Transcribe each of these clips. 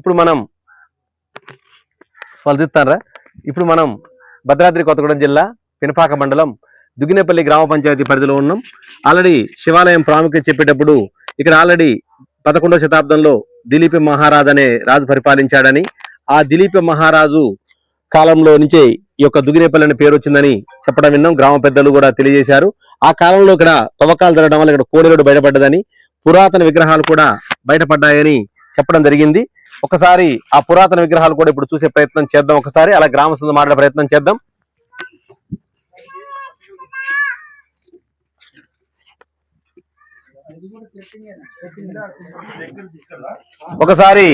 ఇప్పుడు మనం స్పందిస్తారా ఇప్పుడు మనం భద్రాద్రి కొత్తగూడెం జిల్లా పినపాక మండలం దుగ్గినేపల్లి గ్రామ పంచాయతీ పరిధిలో ఉన్నాం. ఆల్రెడీ శివాలయం ప్రాముఖ్యత చెప్పేటప్పుడు ఇక్కడ ఆల్రెడీ పదకొండవ శతాబ్దంలో దిలీప మహారాజ్ అనే రాజు పరిపాలించాడని ఆ దిలీప మహారాజు కాలంలో నుంచే ఈ యొక్క దుగ్గినేపల్లి అనే పేరు వచ్చిందని చెప్పడం విన్నాం. గ్రామ పెద్దలు కూడా తెలియజేశారు. ఆ కాలంలో ఇక్కడ తవ్వకాలు జరగడం వల్ల ఇక్కడ కోడెలోడు బయటపడ్డదని పురాతన విగ్రహాలు కూడా బయటపడ్డాయని చెప్పడం జరిగింది. ఒకసారి ఆ పురాతన విగ్రహాలు కూడా ఇప్పుడు చూసే ప్రయత్నం చేద్దాం ఒకసారి. అలా గ్రామస్తులతో మాట్లాడే ప్రయత్నం చేద్దాం. ఒకసారి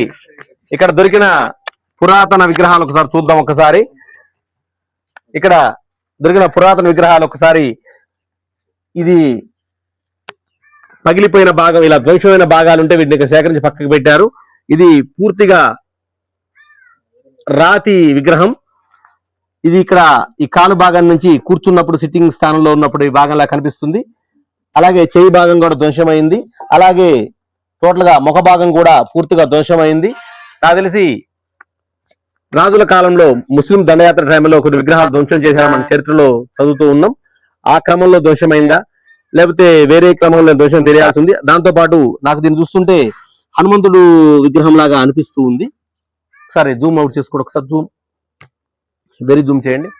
ఇక్కడ దొరికిన పురాతన విగ్రహాలు ఒకసారి చూద్దాం ఒకసారి. ఇక్కడ దొరికిన పురాతన విగ్రహాలు ఒకసారి. ఇది పగిలిపోయిన భాగం ఇలా ధ్వంసమైన భాగాలు ఉంటే వీటిని సేకరించి పక్కకు పెట్టారు. ఇది పూర్తిగా రాతి విగ్రహం. ఇది ఇక్కడ ఈ కాలు భాగం నుంచి కూర్చున్నప్పుడు సిట్టింగ్ స్థానంలో ఉన్నప్పుడు ఈ భాగంలా కనిపిస్తుంది. అలాగే చేయి భాగం కూడా ధ్వంసమైంది. అలాగే టోటల్గా ముఖ భాగం కూడా పూర్తిగా ధ్వంసమైంది. నాకు తెలిసి రాజుల కాలంలో ముస్లిం దండయాత్ర టైంలో కొన్ని విగ్రహాలు ధ్వంసం చేశారని మన చరిత్రలో చదువుతూ ఉన్నాం. ఆ క్రమంలో ధ్వంసమైందా? లేకపోతే వేరే క్రమంలో ధ్వంసం తెలియాల్సి ఉంది? దాంతో పాటు నాకు దీన్ని చూస్తుంటే హనుమంతుడు విగ్రహం లాగా అనిపిస్తూ ఉంది. ఒకసారి జూమ్ అవుట్ చేసుకోండి ఒకసారి జూమ్. వెరీ జూమ్ చేయండి.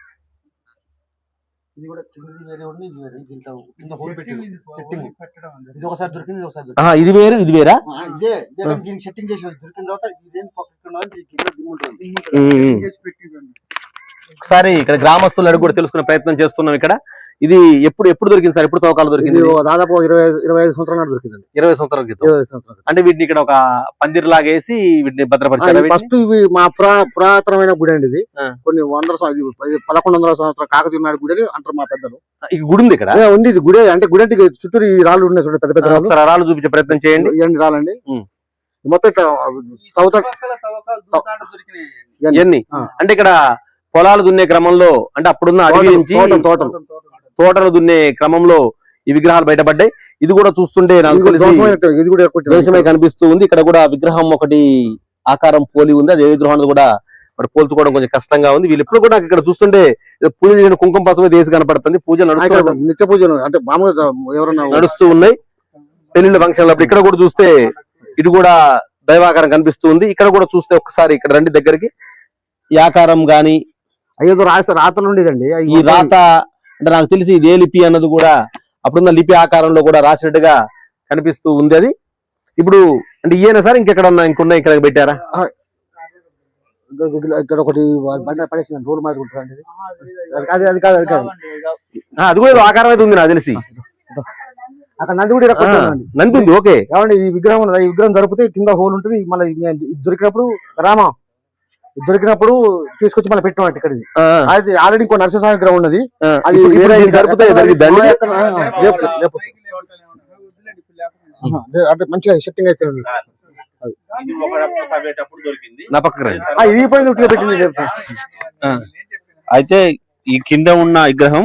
ఇది వేరే ఇది వేరే? సెట్టింగ్ సెట్టింగ్ చేసి దొరికిన తర్వాత. ఒకసారి ఇక్కడ గ్రామస్తులు అడిగి కూడా తెలుసుకునే ప్రయత్నం చేస్తున్నాం ఇక్కడ. ఇది ఎప్పుడు ఎప్పుడు దొరికింది సార్? ఎప్పుడు తవ్వకాలు దొరికింది? ఓ దాదాపు ఇరవై ఇరవై ఐదు సంవత్సరాల నాడు దొరికిందండి ఇరవై సంవత్సరాల క్రితం. ఇరవై ఐదు సంవత్సరాలు అంటే వీటిని ఇక్కడ ఒక పందిర్ లాగేసి వీటిని భద్రపరిచారు? ఫస్ట్ ఇవి మా పురా పురాతనమైన గుడి అండి ఇది. కొన్ని వందల పదకొండు వందల సంవత్సరాలు కాకతీయ నాడు గుడి అని అంటారు మా పెద్దలు. ఈ గుడి ఉంది ఇక్కడ? ఉంది ఇది గుడి అంటే గుడి అంటే చుట్టూరు ఈ రాళ్ళు ఉన్నాయి చూడండి పెద్ద పెద్ద రాళ్ళు. చూపించే ప్రయత్నం చేయండి. ఇవన్నీ రాళ్ళండి. ఉమ్. మొత్తం ఇట్లా ఇవన్నీ. అంటే ఇక్కడ పొలాలు దున్నే క్రమంలో అంటే అప్పుడున్న అడవి నుంచి తోటలు. తోటలు దున్నే క్రమంలో ఈ విగ్రహాలు బయటపడ్డాయి. ఇది కూడా చూస్తుంటే నాకు తెలిసి కనిపిస్తూ ఉంది. ఇక్కడ కూడా విగ్రహం ఒకటి ఆకారం పోలి ఉంది. అది ఏ విగ్రహం అన్నది కూడా మరి పోల్చుకోవడం కొంచెం కష్టంగా ఉంది. వీళ్ళు ఎప్పుడు కూడా నాకు ఇక్కడ చూస్తుంటే పూజ చేసిన కుంకుమ పసుపు దేశం కనపడుతుంది. పూజలు నిత్య పూజలు అంటే మామూలుగా ఎవరన్నా నడుస్తూ ఉన్నాయి. పెళ్ళిళ్ళ ఫంక్షన్లు అప్పుడు ఇక్కడ కూడా చూస్తే ఇటు కూడా దైవాకారం కనిపిస్తూ ఉంది. ఇక్కడ కూడా చూస్తే ఒక్కసారి ఇక్కడ రండి దగ్గరికి. ఈ ఆకారం గాని ఏదో రాస్తే రాతలు ఉండేదండి ఈ రాత అంటే నాకు తెలిసి ఇది ఏ లిపి అన్నది కూడా అప్పుడున్న లిపి ఆకారంలో కూడా రాసినట్టుగా కనిపిస్తూ ఉంది అది. ఇప్పుడు అంటే ఈయన సార్ ఇంకెక్కడ ఇంకున్నా ఇక్కడ పెట్టారా? ఇక్కడ ఒకటి బండ రోడ్. అది? అది కాదు అది కాదు అది కూడా ఆకారం అయితే ఉంది నాకు తెలిసి. అక్కడ నంది కూడా నంది ఉంది ఓకే. ఏమండి ఈ విగ్రహం ఈ విగ్రహం జరిపితే కింద హోల్ ఉంటుంది మళ్ళీ దొరికినప్పుడు రామా? దొరికినప్పుడు తీసుకొచ్చి మళ్ళీ పెట్టినట్టు ఇక్కడ అది ఆల్రెడీ ఇంకో నరసింహ విగ్రహం ఉన్నది. అది వేరే అంటే మంచిగా సెట్టింగ్ అయితే ఉంది. నా పెట్టింది. అయితే ఈ కింద ఉన్న విగ్రహం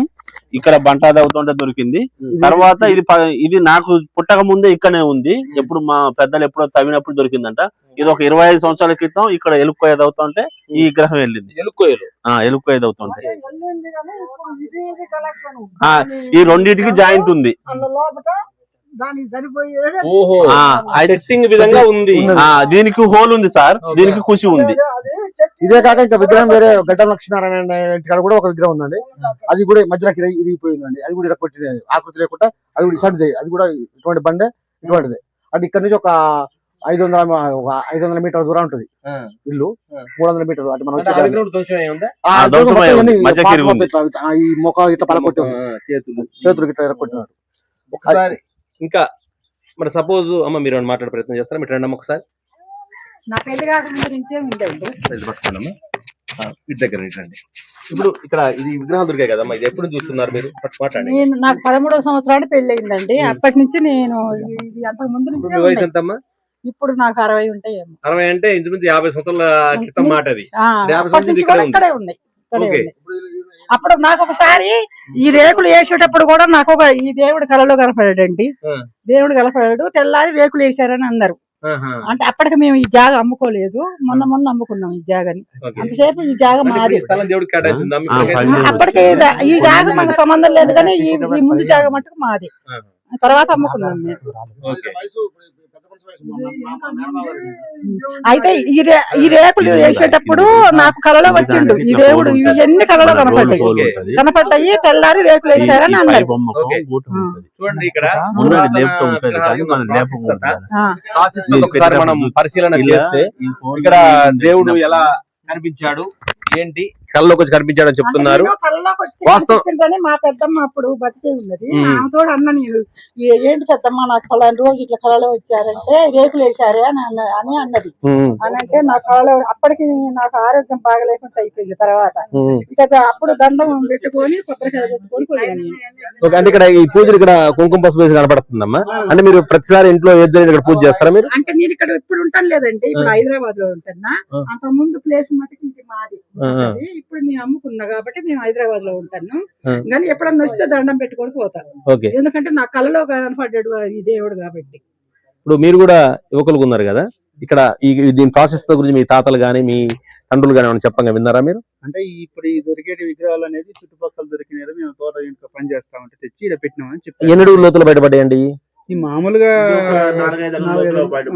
ఇక్కడ బంటా దవ్వుతుంటే దొరికింది. తర్వాత ఇది ఇది నాకు పుట్టక ముందే ఇక్కడనే ఉంది. ఎప్పుడు మా పెద్దలు ఎప్పుడో తవ్వినప్పుడు దొరికిందంట. ఇది ఒక ఇరవై ఐదు సంవత్సరాల క్రితం ఇక్కడ ఎలుక్కోయ దవ్వుతుంటే ఈ విగ్రహం వెళ్ళింది. ఎలుక్కోయలు. ఆ ఎలుక్కోయ దవ్వుతుంటే ఆ, ఈ రెండింటికి జాయింట్ ఉంది. దానికి ఓహో సెట్టింగ్ విధంగా ఉంది. ఆ, దీనికి హోల్ ఉంది సార్. దీనికి ఖుషి ఉంది. అది ఇదే కాక ఇంకా విగ్రహం వేరే గడ్డ లక్ష్మీనారాయణ అనే ఇంటికాడ కూడా ఒక విగ్రహం ఉందండి. అది కూడా మధ్యలోకి ఇరిగి- ఇరిగిపోయిందండి. అది కూడా ఇరగొట్టింది. అది. ఆకృతి లేకుండా అది కూడా ఇసంటిది అది కూడా ఇటువంటి బండే ఇటువంటిది. అంటే ఇక్కడ నుంచి ఒక ఐదు వందల ఒక ఐదు వందల మీటర్ల దూరం ఉంటుంది. ఆ. ఇల్లు. ఆ. మూడు వందల మీటర్లు అంటే మనం అంటే వచ్చే? ఆ, ఆ, మొత్తం. ఇవన్నీ ఉంది. మొత్తం ఇట్లా, ఈ మొక్క ఇట్లా పలకొట్టి ఉంది. ఆ, చేతులు. చేతులకి ఇట్లా ఇరగొట్టినాడు ఒకసారి ఇంకా మరి సపోజ్ అమ్మ మీరు ఏమైనా మాట్లాడే ప్రయత్నం చేస్తారా? మీరు రండి అమ్మ ఒకసారి. నా పెళ్ళి కాకముందు నుంచే ఉందండి ఇది పట్టుకోండమ్మా. ఆ, ఇటు దగ్గర ఇటు రండి. ఇప్పుడు ఇక్కడ ఇది విగ్రహాలు దొరికాయి కదమ్మా ఇది ఎప్పుడు చూస్తున్నారు మీరు? పట్టు మాట్లాడండి నేను నాకు పదమూడవ సంవత్సరాలు పెళ్ళి అయిందండి అప్పటి నుంచి నేను ఇది- ఇది అంతకు ముందు ఇప్పుడు నుంచే మీ వయసు ఉన్నాయి. ఎంతమ్మా? ఇప్పుడు నాకు అరవై ఉంటాయేమో. అరవై అంటే ఇంచుమించు యాభై సంవత్సరాల క్రితం మాట అది. ఆ, యాభై అప్పటి సంవత్సరాలు నుంచి ఇక్కడే కూడా ఉంది. ఇక్కడే ఉన్నాయి ఇక్కడే ఓకే. ఉన్నాయి అప్పుడు నాకు ఒకసారి ఈ రేకులు వేసేటప్పుడు కూడా నాకు ఒక ఈ దేవుడు కలలో కనపడాడండి. దేవుడు కనపడాడు తెల్లారి రేకులు వేసారని అన్నారు అంటే అప్పటికి మేము ఈ జాగా అమ్ముకోలేదు. మొన్న మొన్న అమ్ముకున్నాం ఈ జాగని. అంతసేపు ఈ జాగ మాది. అప్పటికి ఈ జాగ మాకు సంబంధం లేదు కానీ ఈ ఈ ముందు జాగ మటుకు మాది. తర్వాత అమ్ముకున్నాం మేము. అయితే ఈ రే ఈ రేకులు వేసేటప్పుడు నాకు కలలో వచ్చిండు. ఈ దేవుడు ఇవన్నీ కలలో కనపడ్డాయి. కనపడ్డాయి తెల్లారి రేకులు వేసారని అన్నారు. చూడండి ఇక్కడ. మనం ఒకసారి పరిశీలన చేస్తే ఇక్కడ దేవుడు ఎలా కనిపించాడు? ఏంటి? కళ్ళలోకి వచ్చి కనిపించాడని చెప్తున్నారు. మా పెద్దమ్మ అప్పుడు బతికే ఉన్నది. ఆమెతో అన్న నేను "ఏ- ఏంటి పెద్దమ్మ నాకు ఫలాని రోజు ఇట్లా కళలో వచ్చారంటే రేకులు వేసారే అని అన్న అని అన్నది. అని అంటే నా కళలో అప్పటికి నాకు ఆరోగ్యం బాగలేకుండా అయిపోయింది తర్వాత. ఇక అప్పుడు దండం పెట్టుకొని కొబ్బరికాయ పెట్టుకొని అంటే ఇక్కడ ఈ పూజలు ఇక్కడ కుంకుమ పసుపు వేసి కనపడుతుందమ్మా. అంటే మీరు ప్రతిసారి ఇంట్లో ఏది ఇక్కడ పూజ చేస్తారా మీరు? అంటే నేను ఇక్కడ ఇప్పుడు ఉంటాను లేదండి ఇప్పుడు హైదరాబాద్లో ఉంటున్నా. అంత ముందు ప్లేస్ మటుకు ఇంటి మాది. ఇప్పుడు నేను అమ్ముకున్నా కాబట్టి మేము హైదరాబాద్లో ఉంటాను. కానీ ఎప్పుడన్నా వస్తే దండం పెట్టుకొని పోతాను ఓకే. ఎందుకంటే నా కళలో కనపడ్డాడు ఈ దేవుడు కాబట్టి. ఇప్పుడు మీరు కూడా యువకులుగా ఉన్నారు కదా? ఇక్కడ ఈ దీని ప్రాసెస్ గురించి మీ తాతలు గాని మీ తండ్రులు గాని ఏమైనా చెప్పంగా విన్నారా మీరు? అంటే ఇప్పుడు ఈ దొరికే విగ్రహాలు అనేది చుట్టుపక్కల దొరికినారు మేము తోట ఇంకా పని చేస్తా ఉంటే తెచ్చి ఇక్కడ పెట్టినామని చెప్పారు. ఎన్ని అడుగుల లోతులు బయటపడ్డాయండి? ఈ మామూలుగా నాలుగైదు అడుగుల బయట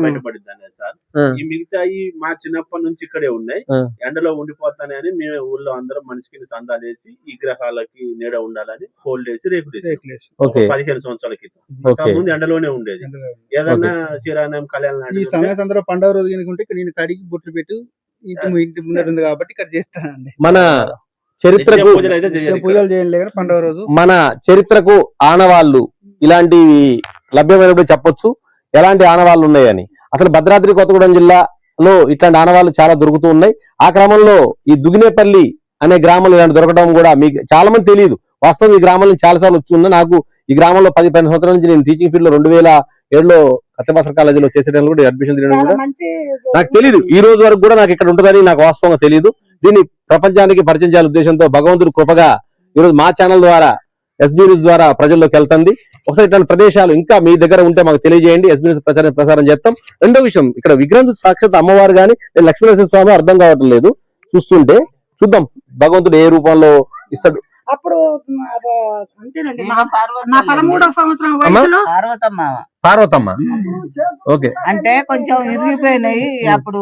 అనేది సార్. ఈ మిగతా మా చిన్నప్పటి నుంచి ఇక్కడే ఉన్నాయి. ఎండలో ఉండిపోతానే అని మేము ఊళ్ళో అందరం మనిషికి సందాలు వేసి ఈ గ్రహాలకి నీడ ఉండాలని హోల్డ్ వేసి రేపు పదిహేను సంవత్సరాల క్రితం. ముందు ఎండలోనే ఉండేది. ఏదన్నా శ్రీరామం కళ్యాణం ఈ సమయ సందర్భ పండుగ రోజు కనుకుంటే ఇక్కడ నేను కడిగి బొట్లు పెట్టు ఇంటి ము- ఇంటి ముందర ఉంది కాబట్టి ఇక్కడ చేస్తానండి. మన చరిత్రకు పూజలు కానీ పండుగ రోజు. మన చరిత్రకు ఆనవాళ్ళు ఇలాంటివి లభ్యమైనప్పుడు చెప్పొచ్చు. ఎలాంటి ఆనవాళ్ళు ఉన్నాయని. అసలు భద్రాద్రి కొత్తగూడెం జిల్లాలో ఇట్లాంటి ఆనవాళ్ళు చాలా దొరుకుతూ ఉన్నాయి. ఆ క్రమంలో ఈ దుగినేపల్లి అనే గ్రామంలో ఇలాంటి దొరకడం కూడా మీకు చాలా మంది తెలియదు. వాస్తవం ఈ గ్రామంలో చాలా సార్లు వచ్చి ఉన్నా నాకు ఈ గ్రామంలో పది పదిహేను సంవత్సరాల నుంచి నేను టీచింగ్ ఫీల్డ్లో రెండు వేల ఏడులో కత్తెబాసర కాలేజీలో చేసేటప్పుడు కూడా అడ్మిషన్ తీయడం కూడా. నాకు తెలియదు ఈ రోజు వరకు కూడా నాకు ఇక్కడ ఉంటుందని నాకు వాస్తవంగా తెలియదు దీన్ని ప్రపంచానికి పరిచయం చేయాల ఉద్దేశంతో భగవంతుడు కృపగా ఈ రోజు మా ఛానల్ ద్వారా ఎస్బీ న్యూస్ ద్వారా ప్రజల్లోకి వెళ్తుంది. ఒకసారి ఇట్లాంటి ప్రదేశాలు ఇంకా మీ దగ్గర ఉంటే మాకు తెలియజేయండి. ఎస్బీ న్యూస్ ప్రచారం ప్రసారం చేస్తాం. రెండో విషయం ఇక్కడ విగ్రహం సాక్షాత్ అమ్మవారు కానీ లక్ష్మీనరసింహ స్వామి అర్థం కావటం లేదు. చూస్తుంటే చూద్దాం. భగవంతుడు ఏ రూపంలో ఇస్తాడు? అప్పుడు అంతేనండి. నా నా పదమూడవ సంవత్సరం? వయసులో పార్వతమ్మ. పార్వతమ్మ? ఓకే. అంటే కొంచెం ఇరిగిపోయినాయి అప్పుడు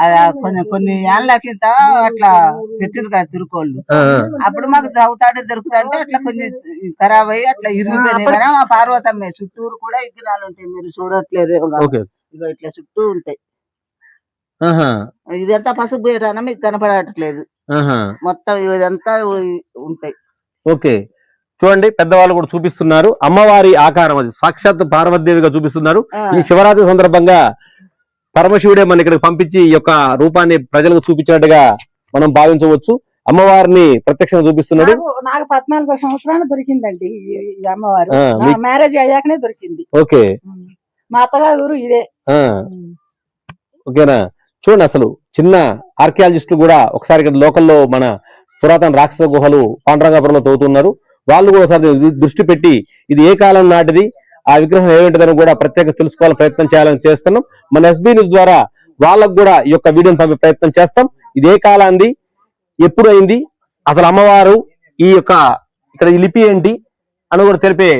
ఆ కొంచెం కొన్ని ఏళ్ళ కింద అట్లా పెట్టిరు కదా తిరుకోళ్ళు. అప్పుడు మాకు దవుతాడు దొరుకుతాంటే అట్లా కొన్ని ఖరాబ్ అయ్యి అట్లా ఇరిగిపోయినాయి కదా మా పార్వతమ్మ చుట్టూరు కూడా విగ్రహాలు ఉంటాయి. మీరు చూడట్లేదు ఇట్లా చుట్టూ ఉంటాయి. ఇదంతా పసుపు బీరాన మీకు కనపడట్లేదు. మొత్తం ఇదంతా ఉంటాయి. ఓకే. చూడండి పెద్దవాళ్ళు కూడా చూపిస్తున్నారు. అమ్మవారి ఆకారం అది. సాక్షాత్ పార్వతీదేవిగా చూపిస్తున్నారు. ఈ శివరాత్రి సందర్భంగా పరమశివుడే మన ఇక్కడికి పంపించి ఈ యొక్క రూపాన్ని ప్రజలకు చూపించినట్టుగా మనం భావించవచ్చు. అమ్మవారిని ప్రత్యక్షంగా చూపిస్తున్నాడు. నాకు పద్నాలుగో సంవత్సరాలు దొరికిందండి అమ్మవారు. మ్యారేజ్ అయ్యాకనే దొరికింది. ఓకే. మా అత్తగారు ఇదే. ఓకేనా? చూడండి అసలు చిన్న ఆర్కియాలజిస్టులు కూడా ఒకసారి ఇక్కడ లోకల్లో మన పురాతన రాక్షస గుహలు పాండరంగాపురంలో తవ్వుతున్నారు. వాళ్ళు కూడా ఒకసారి దృష్టి పెట్టి ఇది ఏ కాలం నాటిది ఆ విగ్రహం ఏమిటిదని కూడా ప్రత్యేక తెలుసుకోవాలని ప్రయత్నం చేయాలని చేస్తున్నాం. మన ఎస్బీ న్యూస్ ద్వారా వాళ్ళకు కూడా ఈ యొక్క వీడియోని పంపే ప్రయత్నం చేస్తాం. ఇది ఏ కాలాంది ఎప్పుడు అయింది అసలు అమ్మవారు ఈ యొక్క ఇక్కడ ఈ లిపి ఏంటి అని కూడా తెలిపే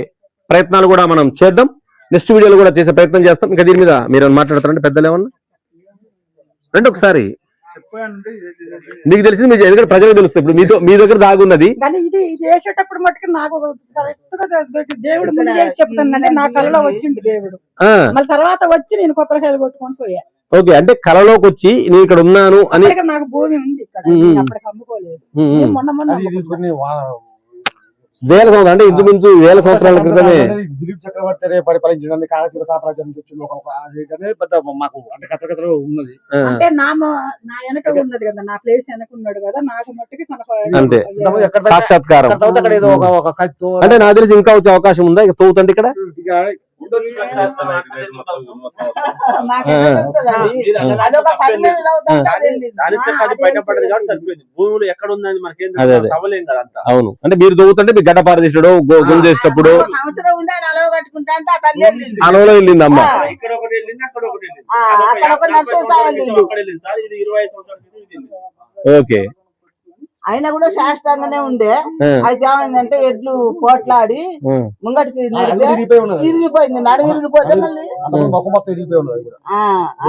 ప్రయత్నాలు కూడా మనం చేద్దాం. నెక్స్ట్ వీడియోలో కూడా చేసే ప్రయత్నం చేస్తాం. ఇంకా దీని మీద మీరు ఏమైనా మాట్లాడతారంటే పెద్దలు ఏమన్నా? రండి ఒకసారి మీకు తెలిసింది మీ ఎందుకంటే ప్రజలకు తెలుస్తుంది. ఇప్పుడు మీతో మీ దగ్గర దాగున్నది. కానీ ఇది ఇది వేసేటప్పుడు మట్టుకు నాకు కరెక్ట్గా దొరికి- దేవుడు ముందు చేసి చెప్తానంటే నా కళ్ళలో వచ్చింది దేవుడు. మళ్ళీ తర్వాత వచ్చి నేను కొబ్బరికాయలు కొట్టుకొని పోయా. ఓకే అంటే కళలోకి వచ్చి నేను ఇక్కడ ఉన్నాను అని నాకు భూమి ఉంది ఇక్కడ. అప్పటికి అమ్ముకోలేదు. మొన్న మొన్న అది ఇది అమ్ముకున్నా. కొన్ని వా- వేల సంవత్సరం అంటే ఇంచుమించు వేల సంవత్సరాల క్రితమే దిలీప్ చక్రవర్తి పరిపాలించడానికి కాకతీయ సామ్రాజ్యం పెద్ద మాకు అంటే కథ కథలో ఉన్నది. అంటే నా నా వెనక ఉన్నది కదా నా ప్లేస్ వెనక ఉన్నాడు కదా నాకు మట్టుకి అంతే. సాక్షాత్కారం. అక్కడ తర్వాత అక్కడ ఏదో ఒక ఒక కత్తితో అంటే నాకు తెలిసి ఇంకా వచ్చే అవకాశం ఉందా? ఇక తవ్వుతంటే ఇక్కడ? అదొక అవును. అంటే మీరు దవ్వుతుంటే మీరు గడ్డ ఆ తల్లి వెళ్ళింది. అలవలో వెళ్ళింది అమ్మ. ఇక్కడ ఒకటి వెళ్ళింది అక్కడ ఒకటి వెళ్ళింది. ఓకే. అయినా కూడా శాస్త్రంగానే ఉండే. ఆ. అయితే ఏమైందంటే ఎడ్లు పోట్లాడి. ముంగటికి ఇరిగిపోయింది నడుము ఇరిగిపోతే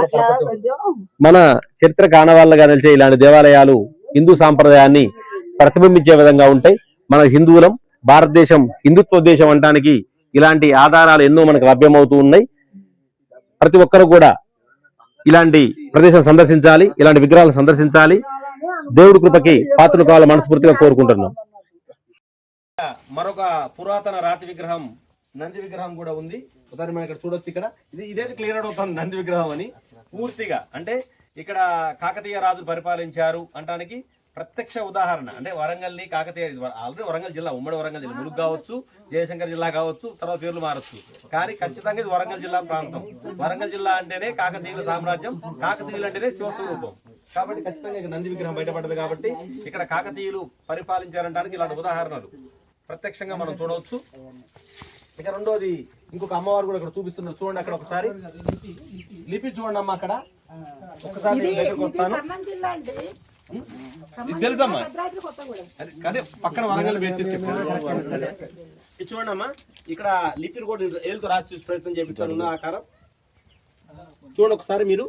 అట్లా కొంచెం మన చరిత్ర కానవాళ్ళగా నిలిచే ఇలాంటి దేవాలయాలు హిందూ సాంప్రదాయాన్ని ప్రతిబింబించే విధంగా ఉంటాయి. మన హిందువులం భారతదేశం హిందుత్వ దేశం అనడానికి ఇలాంటి ఆధారాలు ఎన్నో మనకు లభ్యమవుతూ ఉన్నాయి. ప్రతి ఒక్కరు కూడా ఇలాంటి ప్రదేశం సందర్శించాలి ఇలాంటి విగ్రహాలు సందర్శించాలి. దేవుడి కృపకి పాత్రలు కావాలని మనస్ఫూర్తిగా కోరుకుంటున్నాం. మరొక పురాతన రాతి విగ్రహం నంది విగ్రహం కూడా ఉంది. ఒకసారి మనం ఇక్కడ చూడొచ్చు ఇక్కడ. ఇది ఇదేది క్లియర్ అవుతుంది నంది విగ్రహం అని. పూర్తిగా. అంటే ఇక్కడ కాకతీయ రాజులు పరిపాలించారు అంటానికి ప్రత్యక్ష ఉదాహరణ. అంటే వరంగల్ని కాకతీయ ఆల్రెడీ వరంగల్ జిల్లా ఉమ్మడి వరంగల్ జిల్లా. ములుగు కావచ్చు జయశంకర్ జిల్లా కావచ్చు తర్వాత పేర్లు మారచ్చు. కానీ ఖచ్చితంగా ఇది వరంగల్ జిల్లా ప్రాంతం. వరంగల్ జిల్లా అంటేనే కాకతీయుల సామ్రాజ్యం కాకతీయులు అంటేనే శివస్వరూపం. కాబట్టి ఖచ్చితంగా ఇక్కడ నంది విగ్రహం బయటపడదు కాబట్టి ఇక్కడ కాకతీయులు పరిపాలించారంటానికి ఇలాంటి ఉదాహరణలు ప్రత్యక్షంగా మనం చూడవచ్చు. ఇక రెండోది ఇంకొక అమ్మవారు కూడా ఇక్కడ చూపిస్తున్నారు. చూడండి అక్కడ ఒకసారి. లిపి చూడండి అమ్మ అక్కడ. ఒకసారి ఇది తెలుసమ్మా? అదే పక్కన వరంగల్ వేచి ఇది చూడండి అమ్మా ఇక్కడ లిపిని కూడా ఏళ్ళతో రాసి చూసి ప్రయత్నం చేపిస్తాను ఉన్న ఆకారం. చూడండి ఒకసారి మీరు.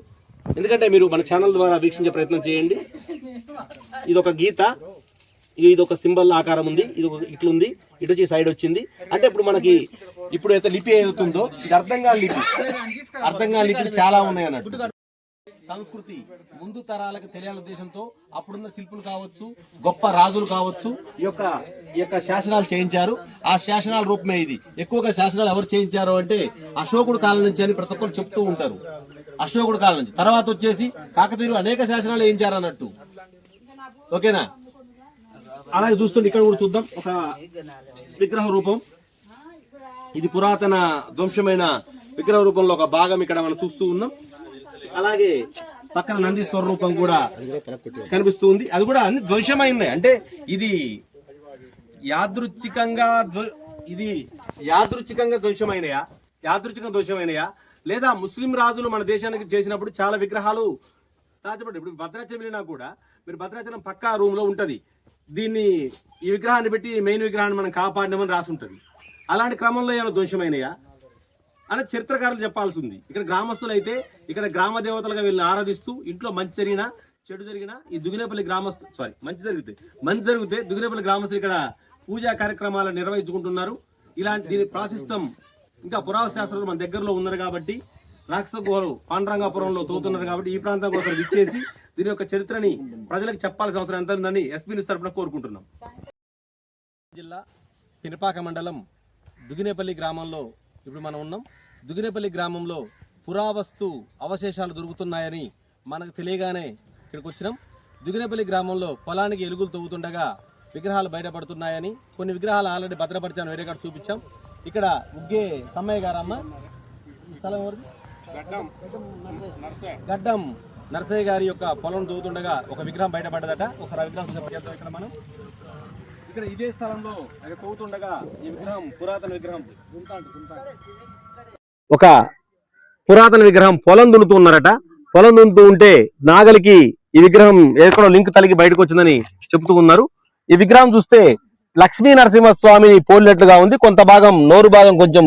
ఎందుకంటే మీరు మన ఛానల్ ద్వారా వీక్షించే ప్రయత్నం చేయండి. ఇది ఒక గీత. ఇది ఒక సింబల్ ఆకారం ఉంది. ఇది ఒక ఇట్లుంది. ఇటు వచ్చి సైడ్ వచ్చింది. అంటే ఇప్పుడు మనకి ఇప్పుడు అయితే లిపి ఏదవుతుందో ఇది అర్థం కాని లిపి. అర్థం కాని చాలా ఉన్నాయి అన్నట్టు. సంస్కృతి ముందు తరాలకు తెలియాల ఉద్దేశంతో అప్పుడున్న శిల్పులు కావచ్చు గొప్ప రాజులు కావచ్చు ఈ యొక్క ఈ యొక్క శాసనాలు చేయించారు. ఆ శాసనాల రూపమే ఇది. ఎక్కువగా శాసనాలు ఎవరు చేయించారు అంటే అశోకుడు కాలం నుంచి అని ప్రతి ఒక్కరు చెప్తూ ఉంటారు. అశోకుడు కాలం నుంచి. తర్వాత వచ్చేసి కాకతీయులు అనేక శాసనాలు వేయించారు అన్నట్టు. ఓకేనా? అలాగే చూస్తుంటే ఇక్కడ కూడా చూద్దాం. ఒక విగ్రహ రూపం. ఇది పురాతన ధ్వంసమైన విగ్రహ రూపంలో ఒక భాగం ఇక్కడ మనం చూస్తూ ఉన్నాం. అలాగే పక్కన నంది రూపం కూడా కనిపిస్తూ ఉంది అది కూడా అన్ని ధ్వంసమై అంటే ఇది యాదృచ్ఛికంగా ఇది యాదృచ్ఛికంగా ధ్వంసమైనయా యాదృచ్ఛికంగా ధ్వంసమైనయా లేదా ముస్లిం రాజులు మన దేశానికి చేసినప్పుడు చాలా విగ్రహాలు దాచబడి ఇప్పుడు భద్రాచలం వెళ్ళినా కూడా మీరు భద్రాచలం పక్కా రూమ్లో ఉంటది. దీన్ని ఈ విగ్రహాన్ని పెట్టి మెయిన్ విగ్రహాన్ని మనం కాపాడినామని రాసి ఉంటుంది అలాంటి క్రమంలో ఏమైనా దోషమైనయా అని చరిత్రకారులు చెప్పాల్సి ఉంది ఇక్కడ గ్రామస్తులు అయితే ఇక్కడ గ్రామ దేవతలుగా వీళ్ళని ఆరాధిస్తూ ఇంట్లో మంచి జరిగిన చెడు జరిగిన ఈ దుగినేపల్లి గ్రామస్తు సారీ మంచి జరిగితే మంచి జరిగితే దుగినేపల్లి గ్రామస్తులు ఇక్కడ పూజా కార్యక్రమాలు నిర్వహించుకుంటున్నారు. ఇలాంటి దీని ప్రాశస్తం ఇంకా పురావశాస్త్రాలు మన దగ్గరలో ఉన్నారు కాబట్టి రాక్షస గుహలు పాండరంగాపురంలో తోతున్నారు కాబట్టి ఈ ప్రాంతం కోసం ఇచ్చేసి దీని యొక్క చరిత్రని ప్రజలకు చెప్పాల్సిన అవసరం ఎంత ఉందని ఎస్పీ న్యూస్ తరఫున కోరుకుంటున్నాం. జిల్లా పినపాక మండలం దుగినేపల్లి గ్రామంలో ఇప్పుడు మనం ఉన్నాం. దుగినేపల్లి గ్రామంలో పురావస్తు అవశేషాలు దొరుకుతున్నాయని మనకు తెలియగానే ఇక్కడికి వచ్చినాం దుగినేపల్లి గ్రామంలో పొలానికి ఎలుగులు తవ్వుతుండగా విగ్రహాలు బయటపడుతున్నాయని కొన్ని విగ్రహాలు ఆల్రెడీ భద్రపరిచాను వేరే కాడ చూపించాం. ఇక్కడ ఉగ్గే సమ్మయ్య గారమ్మ. స్థలం? గడ్డం. నర్సయ్య గారి యొక్క పొలం తవ్వుతుండగా ఒక విగ్రహం బయటపడ్డదట. ఒకసారి విగ్రహం చేద్దాం ఇక్కడ మనం. ఇక్కడ ఇదే స్థలంలో తవ్వుతుండగా ఈ విగ్రహం పురాతన విగ్రహం. ఒక పురాతన విగ్రహం పొలం దున్నుతూ ఉన్నారట. పొలం దున్నుతూ ఉంటే నాగలికి ఈ విగ్రహం ఎక్కడో లింక్ తలిగి బయటకు వచ్చిందని చెబుతూ ఉన్నారు. ఈ విగ్రహం చూస్తే లక్ష్మీ నరసింహస్వామిని పోలినట్లుగా ఉంది. కొంత భాగం నోరు భాగం కొంచెం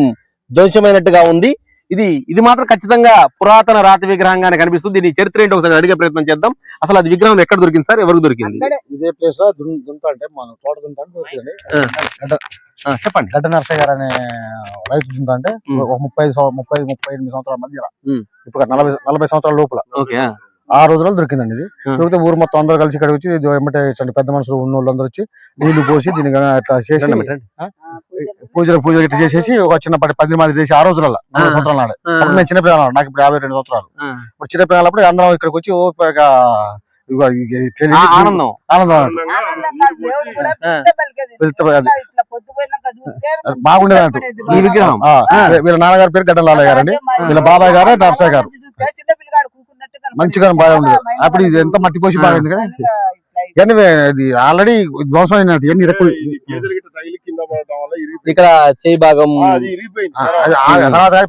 ధ్వంసమైనట్టుగా ఉంది. ఇది ఇది మాత్రం ఖచ్చితంగా పురాతన రాతి విగ్రహంగానే కనిపిస్తుంది. దీని చరిత్ర ఏంటో ఒకసారి అడిగే ప్రయత్నం చేద్దాం. అసలు అది విగ్రహం ఎక్కడ దొరికింది సార్? ఎవరికి దొరికింది? ఇదే ప్లేస్లో దుంత అంటే మన తోట దుంత చెప్పండి. గడ్డ నరసయ్య గారు అనే రైతు ఉమ్. ఒక ముప్పై ముప్పై ముప్పై ఎనిమిది సంవత్సరాల మధ్య. ఇప్పుడు నలభై నలభై సంవత్సరాల లోపల. ఓకే ఆ. రోజుల్లో దొరికిందండి ఇది. దొరికితే ఊరు మొత్తం అందరూ కలిసి ఇక్కడికి వచ్చి ఇది చండి పెద్ద మనుషులు ఉన్న వాళ్ళందరూ వచ్చి నీళ్ళు పోసి దీన్ని చేసి పూజలు. పూజలు ఇట్లా చేసేసి ఒక చిన్నపాటి పది మంది చేసి ఆ రోజులలో ఆ. సంవత్సరాల నాడే. అప్పుడు నేను చిన్నపిల్లలు నాకు ఇప్పుడు యాభై రెండు సంవత్సరాలు. ఇప్పుడు చిన్నపిల్లలప్పుడు అందరం ఇక్కడికి వచ్చి ఆనందం ఆనందం ఆనందంగా దేవుడు కూడా ఆ. పెద్ద పలికేది. పెద్ద పలికేది. ఇట్లా- ఇట్లా పొద్దుపోయినాక చూస్తే అది బాగుండేది అన్నట్టు. భయపడేది ఈ విగ్రహం వీళ్ళ నాన్నగారి పేరు గడ్డ లాలయ్య గారండి వీళ్ళ బాబాయ్ గారు నరసయ్య గారు. మంచిగా బాగా ఉండేది అప్పుడు ఇది ఎంత మట్టి పోసి. బాగుంది కదా ఇవన్నీ ఇది ఆల్రెడీ ధ్వంసం అయినట్టు ఇవన్నీ ఇరక్కు పడటం వల్ల ఇక్కడ చేయి భాగం ఆ, అది ఇరిగిపోయింది.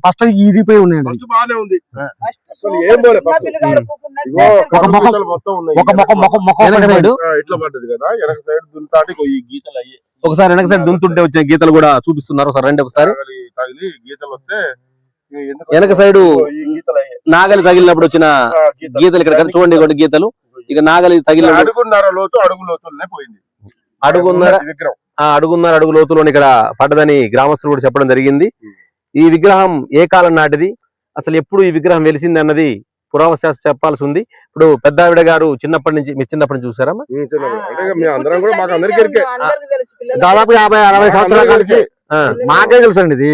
ఫస్ట్ ఇదిపోయి ఉన్నాయండి. ఫస్ట్ బాగానే ఉంది. ఫస్ట్ అసలు ఏం పోలే చిన్న ఫస్ట్. పిల్లగాడు కూకున్నట్టు ఇగో కనపడేది. ఒక ముఖం- మొత్తం ఉన్నాయి. ఒక ముఖం ముఖం ముఖం వెనక సైడ్ ఇట్లా పడ్డది కదా. వెనక సైడ్ దుంతాటి ఈ గీతలు అయ్యి. ఒకసారి వెనక సైడ్ దుంతుంటే వచ్చిన గీతలు కూడా చూపిస్తున్నారు. ఒకసారి రండి ఒకసారి. తగిలి గీతలు వస్తే వెనక సైడు నాగలి తగిలినప్పుడు వచ్చిన గీతలు. ఇక్కడ చూడండి ఇటువంటి గీతలు. ఇక నాగలి తగిలినప్పుడు అడుగున్నర లోతు అడుగు లోతులనే పోయింది. అడుగున్నర విగ్రహం ఆ అడుగున్నర అడుగు లోతులోని ఇక్కడ పడ్డదని గ్రామస్తులు కూడా చెప్పడం జరిగింది. ఈ విగ్రహం ఏ కాలం నాటిది? అసలు ఎప్పుడు ఈ విగ్రహం వెలిసింది అన్నది పురావశాస్త్ర చెప్పాల్సి ఉంది ఇప్పుడు పెద్దావిడ గారు చిన్నప్పటి నుంచి మీరు చిన్నప్పటి నుంచి చూసారా ఉమ్, చిన్నది. అంటే ఇక మీ అందరం కూడా మాకు అందరికీ ఎరికే అందరికీ తెలుసు పిల్లలు దాదాపు యాభై అరవై సంవత్సరాల నుంచి. మాకే తెలుసు అండి ఇది.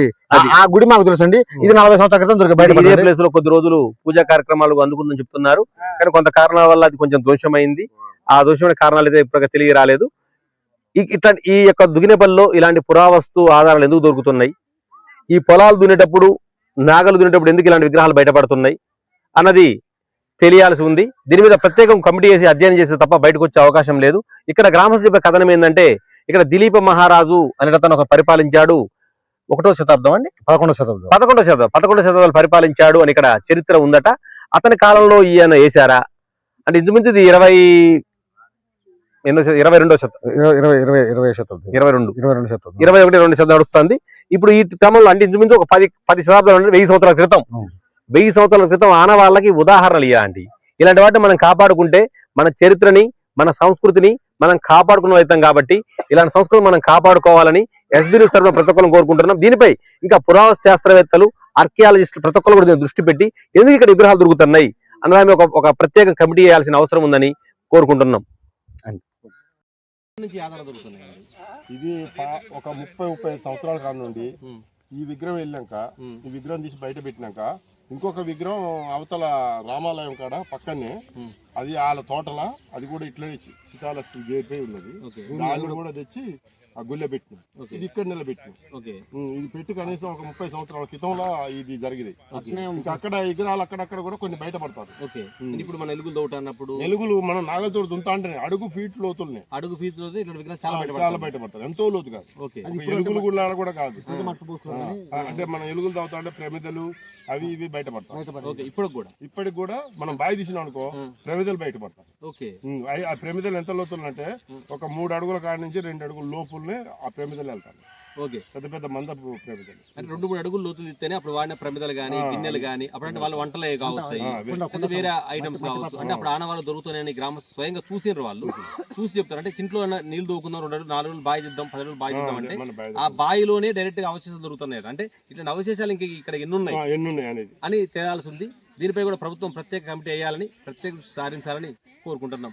ఆ గుడి మాకు తెలుసు అండి ఇది నలభై సంవత్సరాల క్రితం బయట ఇదే ప్లేస్లో కొద్ది రోజులు పూజా కార్యక్రమాలు అందుకుందని చెప్తున్నారు. కానీ కొంత కారణాల వల్ల అది కొంచెం దోషమైంది. ఆ. దోషమైన కారణాలు అయితే ఇప్పుడు తెలియ రాలేదు. ఇట్లా ఈ యొక్క దుగినేపల్లిలో ఇలాంటి పురావస్తు ఆధారాలు ఎందుకు దొరుకుతున్నాయి? ఈ పొలాలు దున్నేటప్పుడు నాగలు దున్నేటప్పుడు ఎందుకు ఇలాంటి విగ్రహాలు బయటపడుతున్నాయి? అన్నది తెలియాల్సి ఉంది. దీని మీద ప్రత్యేకం కమిటీ చేసి అధ్యయనం చేస్తే తప్ప బయటకు వచ్చే అవకాశం లేదు. ఇక్కడ గ్రామస్తులు చెప్పే కథనం ఏంటంటే ఇక్కడ దిలీప మహారాజు అనే అతను ఒక పరిపాలించాడు. ఒకటో శతాబ్దం అండి? పదకొండవ శతాబ్దం. పదకొండో శతాబ్దం. పదకొండో శతాబ్దాలు పరిపాలించాడు అని ఇక్కడ చరిత్ర ఉందట. అతని కాలంలో ఈయన వేశారా? అంటే ఇంచుమించు ఇరవై ఎన్నో శత- ఇరవై రెండో శతం ఇరవై ఇరవై ఇరవై ఇరవై శతాబ్దం. ఇరవై రెండు. ఇరవై రెండు శతాబ్దం. ఇరవై ఒకటి రెండు శతాబ్దం నడుస్తుంది. ఇప్పుడు ఈ క్రమంలో అంటే ఇంచుమించు ఒక పది పది శతాబ్దాలు అంటే వెయ్యి సంవత్సరాల క్రితం. వెయ్యి సంవత్సరాల క్రితం ఆనవాళ్ళకి ఉదాహరణలు ఇలాంటి ఇలాంటి వాటిని మనం కాపాడుకుంటే మన చరిత్రని మన సంస్కృతిని మనం కాపాడుకున్న అవుతాం కాబట్టి ఇలాంటి సంస్కృతి మనం కాపాడుకోవాలని ఎస్బీ న్యూస్ తరఫున ప్రతి ఒక్కరు కోరుకుంటున్నాం. దీనిపై ఇంకా పురావస్తు శాస్త్రవేత్తలు ఆర్కియాలజిస్టులు ప్రతి ఒక్కరు కూడా దృష్టి పెట్టి ఎందుకు ఇక్కడ విగ్రహాలు దొరుకుతున్నాయి అన్నదాన్ని ఒక ఒక ప్రత్యేక కమిటీ చేయాల్సిన అవసరం ఉందని కోరుకుంటున్నాం. ఇది పా- ఒక ముప్పై ముప్పై ఐదు సంవత్సరాల కాడ నుండి. ఈ విగ్రహం వెళ్ళాక. ఈ విగ్రహం తీసి బయట పెట్టినాక ఇంకొక విగ్రహం అవతల రామాలయం కాడ పక్కనే. అది వాళ్ళ తోటల అది కూడా ఇట్లనే శిథాలస్తు చేరిపోయి ఉన్నది దాన్ని కూడా తెచ్చి ఆ గుళ్ళె పెట్టిన. ఇది ఇక్కడ నిలబెట్టిన. ఇది పెట్టి కనీసం ఒక ముప్పై సంవత్సరాల క్రితంలో ఇది జరిగింది. ఇంకా అక్కడ విగ్రహాలు అక్కడక్కడ కూడా కొన్ని బయటపడతారు. ఇప్పుడు మన ఎలుగులు తోట అన్నప్పుడు ఎలుగులు మనం నాగలతోటి దుంతా అంటే అడుగు ఫీట్ లోతుల్ని. అడుగు ఇటువంటి విగ్రహం చాలా బయటపడతారు ఎంతో లోతు కాదు. ఎలుగులు కూడా కూడా కాదు. అంటే మనం ఎలుగులు తాగుతా అంటే ప్రమిదలు అవి ఇవి బయటపడతాయి. ఓకే. ఇప్పుడు కూడా? ఇప్పటికి కూడా మనం బాయి తీసినాం అనుకో. ప్రమిదలు బయటపడతాయి. ఆ ప్రమిదలు ఎంత లోతులు అంటే. ఒక మూడు అడుగుల కాడి నుంచి రెండు అడుగుల లోపుల్నే ఆ ప్రమిదలు వెళ్తాయి ఓకే. పెద్ద పెద్ద మందపు ప్రమిదలు. అంటే రెండు మూడు అడుగులు లోతు తీస్తేనే అప్పుడు వాడిన ప్రమిదలు గానీ ఆ. గిన్నెలు గానీ అప్పుడంటే వాళ్ళు వంటలే కావచ్చు. అవి. అంటే వేరే ఐటమ్స్ కావచ్చు. అంటే అప్పుడు ఆనవాళ్ళు దొరుకుతున్నాయని గ్రామ స్వయంగా చూసినారు వాళ్ళు. చూసి చెప్తారు. అంటే ఇంట్లో ఏమన్నా నీళ్ళు దూకుందాం రెండు అడుగులు నాలుగు రోజులు బావి దిద్దాం పది రోజులు బావి దిద్దాం అంటే మన ఆ బావిలోనే డైరెక్ట్గా అవశేషాలు దొరుకుతున్నాయి అంటే ఇట్లా అవశేషాలు ఇంక ఇక్కడ ఎన్ని ఉన్నాయి? ఆ, ఎన్ని ఉన్నాయి అనేది. అని తేలాల్సి ఉంది. దీనిపై కూడా ప్రభుత్వం ప్రత్యేక కమిటీ వేయాలని ప్రత్యేక దృష్టి సారించాలని కోరుకుంటున్నాం.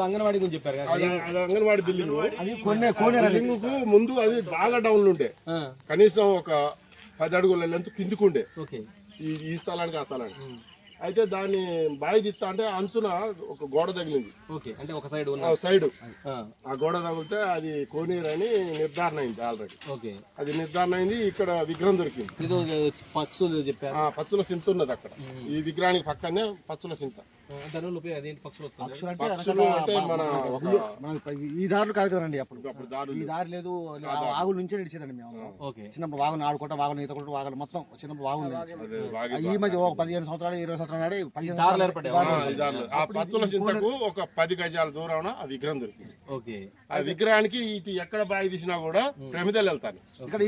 అంగన్వాడీ గురించి చెప్పారు అది అది అంగన్వాడి బిల్డింగ్. బిల్డింగ్ ముందు అది బాగా డౌన్ ఉండే. కనీసం ఒక పది అడుగుల లెంత్ కిందికుండే ఓకే. ఈ ఈ స్థలానికి ఆ స్థలానికి. అయితే దాన్ని బాయి తీస్తా అంటే అంచున ఒక గోడ తగిలింది. ఓకే. అంటే ఒక సైడ్ సైడ్ ఆ, గోడ తగిలితే అది కోనీర్ అని నిర్ధారణ అయింది ఆల్రెడీ ఓకే. అది నిర్ధారణ అయింది ఇక్కడ విగ్రహం దొరికింది. ఇది పక్షులు చెప్పారు. ఆ పచ్చుల సింత ఉన్నది అక్కడ. ఈ విగ్రహానికి పక్కనే పచ్చుల సింత. ఈ దారులు కాదు కదండి అప్పుడు. అప్పుడు దారులు ఈ దారి లేదు. ఆవుల నుంచే నడిచేదండి మేము. ఓకే. చిన్నప్పుడు వాగులు ఆడుకుంటా వాగులు ఈత కొట్టు వాగులు మొత్తం చిన్నప్పుడు వాగులు ఈ మధ్య ఒక పదిహేను సంవత్సరాలు ఇరవై సంవత్సరాలు నాడే పదిహేను దారులు సంవత్సరాలు ఏర్పడ్డాయి. దారులు ఆ, ఏర్పడ్డాయి. ఈ దారులు. ఆ పచ్చుల సింతకు ఒక పది గజాల దూరాన ఆ విగ్రహం దొరికింది. ఓకే. ఆ విగ్రహానికి ఇటు ఎక్కడ బాయి తీసినా కూడా ప్రమిదలు వెళ్తాను ఇక్కడ.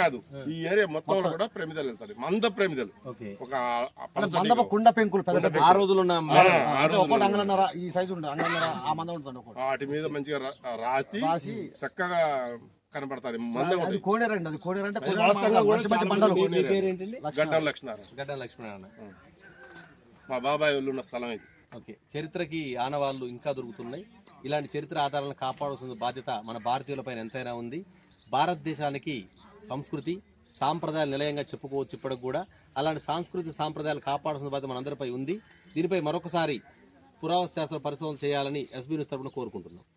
కాదు. ఈ ఏరియా మొత్తం. కూడా ప్రమిదలు వెళ్తాయి. మంద ప్రమిదలు. ఓకే. ఒక కుండ పెంకులు పెద్ద రోజులు ఉన్న ఈ సైజు ఉంటుంది ఆ మందం ఉంటుంది వాటి మీద మంచిగా రా- రాసి రాసి చక్కగా కనపడతారు మంద అది కోనేరండి అది కోనేరు అంటే అది కోనేరు మంచి మీ గడ్డ లక్ష్మీనారాయణ మా బాబాయ్ వాళ్ళు ఉన్న స్థలం ఇది. ఓకే. చరిత్రకి ఆనవాళ్ళు ఇంకా దొరుకుతున్నాయి. ఇలాంటి చరిత్ర ఆధారాలను కాపాడాల్సిన బాధ్యత మన భారతీయులపైన ఎంతైనా ఉంది. భారతదేశానికి సంస్కృతి సాంప్రదాయాల నిలయంగా చెప్పుకోవచ్చు ఇప్పటికి కూడా. అలాంటి సాంస్కృతిక సాంప్రదాయాలు కాపాడాల్సిన బాధ్యత మనందరిపై ఉంది. దీనిపై మరొకసారి పురావశాస్త్ర పరిశోధన చేయాలని ఎస్బీ న్యూస్ కోరుకుంటున్నాం.